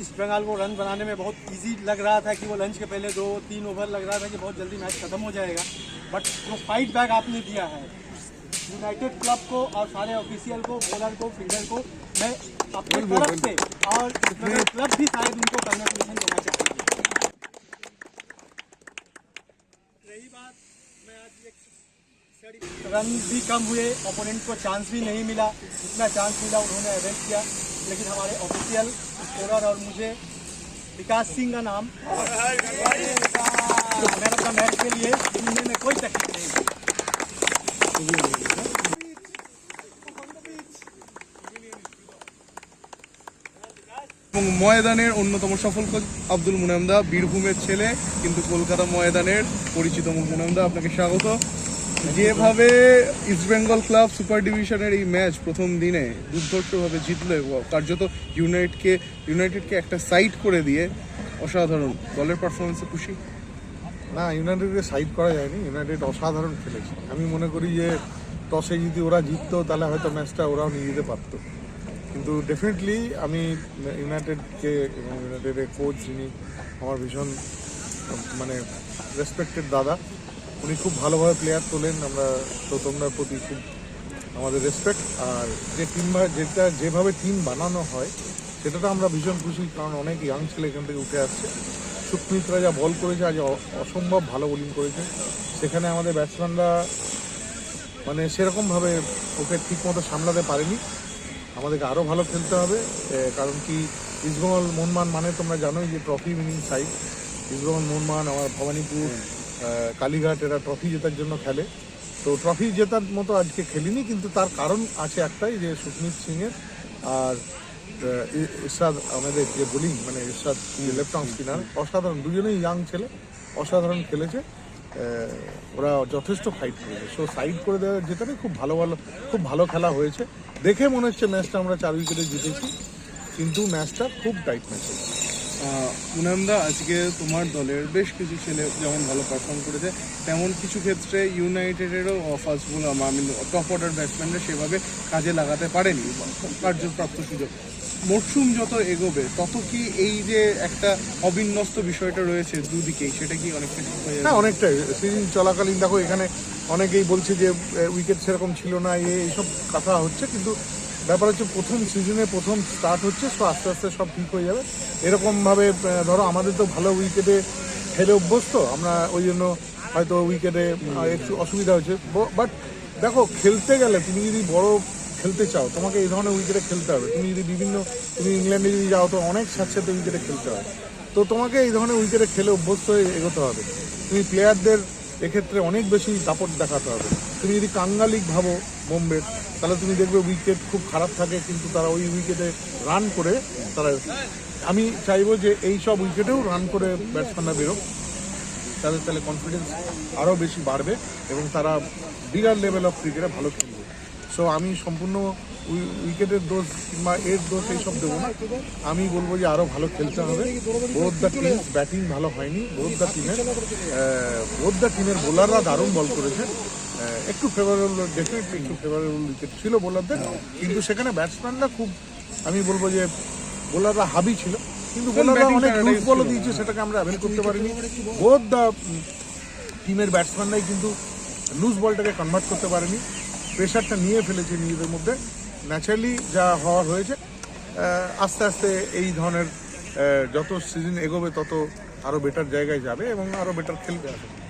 इस बंगाल को रन बनाने में बहुत इजी लग रहा था कि वो लंच के पहले दो तीन ओवर लग रहा था कि बहुत जल्दी मैच खत्म हो जाएगा। बट जो फाइट बैक आपने दिया है यूनाइटेड क्लब को और सारे ऑफिशियल को बॉलर को फील्डर को मैं अपनी तरफ़ से और क्लब भी शायद उनको कंग्रेचुलेशन देना चाहूँगा। रही बात मैं आज एक रन भी कम हुए ओपोनेंट को चांस भी नहीं मिला। जितना चांस मिला उन्होंने अरेस्ट किया। लेकिन हमारे ऑफिशियल स्कोरर और मुझे विकास सिंह का नाम मैंने अपना मैच के लिए चुनने में कोई तकलीफ नहीं हुई। এবং ময়দানের অন্যতম সফল কোচ আব্দুল মুনামদা বীরভূমের ছেলে কিন্তু কলকাতা ময়দানের পরিচিত মুনামদা আপনাকে স্বাগত যেভাবে ইস্টবেঙ্গল ক্লাব সুপার ডিভিশনের এই ম্যাচ প্রথম দিনে দুর্ধর্ষভাবে জিতলো কার্যত ইউনাইটকে ইউনাইটেডকে একটা সাইড করে দিয়ে অসাধারণ দলের পারফরমেন্সে খুশি? না ইউনাইটেডকে সাইড করা যায়নি ইউনাইটেড অসাধারণ খেলেছে। আমি মনে করি যে টসে যদি ওরা জিততো, তাহলে হয়তো ম্যাচটা ওরাও নিয়ে যেতে পারতো। কিন্তু ডেফিনেটলি আমি ইউনাইটেডকে ইউনাইটেডের কোচ যিনি, আমার ভীষণ মানে রেসপেক্টেড দাদা। উনি খুব ভালোভাবে প্লেয়ার তোলেন। আমরা তো তোমরা প্রতি খুব আমাদের রেসপেক্ট আর যে টিম যেটা, যেভাবে টিম বানানো হয়, সেটাতে আমরা ভীষণ খুশি, কারণ অনেক ইয়াং ছেলে এখান থেকে উঠে আসছে। সুকমিত্রা যা বল করেছে, আজ অসম্ভব ভালো বোলিং করেছে। সেখানে আমাদের ব্যাটসম্যানরা মানে সেরকমভাবে ওকে ঠিকমতো সামলাতে পারেনি। আমাদেরকে আরও ভালো খেলতে হবে কারণ কি, ইস্টবেঙ্গল মোহনমান মানে তোমরা জানোই যে ট্রফি উইনিং সাইড ইস্টবেঙ্গল মোহনমান আমার ভবানীপুর কালীঘাট এরা ট্রফি জেতার জন্য খেলে। তো ট্রফি জেতার মতো আজকে খেলিনি, কিন্তু তার কারণ আছে একটাই যে সুস্মিত সিংয়ের আর ইরশাদ আমাদের যে বোলিং মানে ইরশাদ লেফট আর্ম স্পিনার অসাধারণ। দুজনেই ইয়াং ছেলে, অসাধারণ খেলেছে। ওরা যথেষ্ট ফাইট করেছে। সো সাইড করে দেওয়া যেতে খুব ভালো ভালো, খুব ভালো খেলা হয়েছে। দেখে মনে হচ্ছে ম্যাচটা আমরা চার উইকেটে জিতেছি। কিন্তু ম্যাচটা খুব টাইট ম্যাচ হয়েছে। আহ, মুনামদা আজকে তোমার দলের বেশ কিছু ছেলে যেমন ভালো পারফর্ম করেছে তেমন কিছু ক্ষেত্রে ইউনাইটেডেরও ফার্স্ট বল আমি টপ অর্ডার ব্যাটসম্যানরা সেভাবে কাজে লাগাতে পারেনি কার্যপ্রাপ্ত সুযোগ। মরশুম যত এগোবে তত কি এই যে একটা অবিন্যস্ত বিষয়টা রয়েছে দুদিকেই সেটা কি অনেকটা হয়ে হ্যাঁ অনেকটাই। সিজন চলাকালীন দেখো এখানে অনেকেই বলছে যে উইকেট সেরকম ছিল না এ এইসব কথা হচ্ছে কিন্তু ব্যাপার হচ্ছে প্রথম সিজনে প্রথম স্টার্ট হচ্ছে সো আস্তে আস্তে সব ঠিক হয়ে যাবে। এরকমভাবে ধরো আমাদের তো ভালো উইকেটে খেলে অভ্যস্ত, আমরা ওই জন্য হয়তো উইকেটে একটু অসুবিধা হচ্ছে বাট দেখো, খেলতে গেলে তুমি যদি বড় খেলতে চাও, তোমাকে এই ধরনের উইকেটে খেলতে হবে। তুমি যদি বিভিন্ন, তুমি ইংল্যান্ডে যদি যাও, তো অনেক স্যাঁতস্যাঁতে উইকেটে খেলতে হয়। তো তোমাকে এই ধরনের উইকেটে খেলে অভ্যস্ত হয়ে এগোতে হবে। তুমি প্লেয়ারদের এক্ষেত্রে অনেক বেশি দাপট দেখাতে হবে। তুমি যদি কাঙ্গালিক ভাবো বোম্বের, তাহলে তুমি দেখবে উইকেট খুব খারাপ থাকে, কিন্তু তারা ওই উইকেটে রান করে তারা আমি চাইব যে এই সব উইকেটেও রান করে ব্যাটসম্যানরা বেরোক। তাদের তাহলে কনফিডেন্স আরও বেশি বাড়বে এবং তারা বিগার লেভেল অফ ক্রিকেটে ভালো খেলবে। সো আমি সম্পূর্ণ উইকেটের দোষ কিংবা এর দোষ এইসব দেবো না। আমি বলব যে আরও ভালো খেলতে হবে। বোধ দ্য টিম ব্যাটিং ভালো হয়নি। বোধ দ্য টিমের বোধ দ্য টিমের বোলাররা দারুণ বল করেছে। একটু ফেভারেবল ডেফিনেটলি একটু ফেভারেবল উইকেট ছিল বোলারদের কিন্তু সেখানে ব্যাটসম্যানরা খুব আমি বলব যে বোলাররা হাবি ছিল। কিন্তু বোলাররা অনেক লুজ বলও দিয়েছে সেটাকে আমরা অ্যাভেল করতে পারিনি। বোধ দ্য টিমের ব্যাটসম্যানরাই কিন্তু লুজ বলটাকে কনভার্ট করতে পারেনি। প্রেশারটা নিয়ে ফেলেছে নিজেদের মধ্যে। ন্যাচারালি যা হওয়ার হয়েছে আস্তে আস্তে এই ধরনের যত সিজন এগোবে তত আরও বেটার জায়গায় যাবে এবং আরও বেটার খেলবে আসলে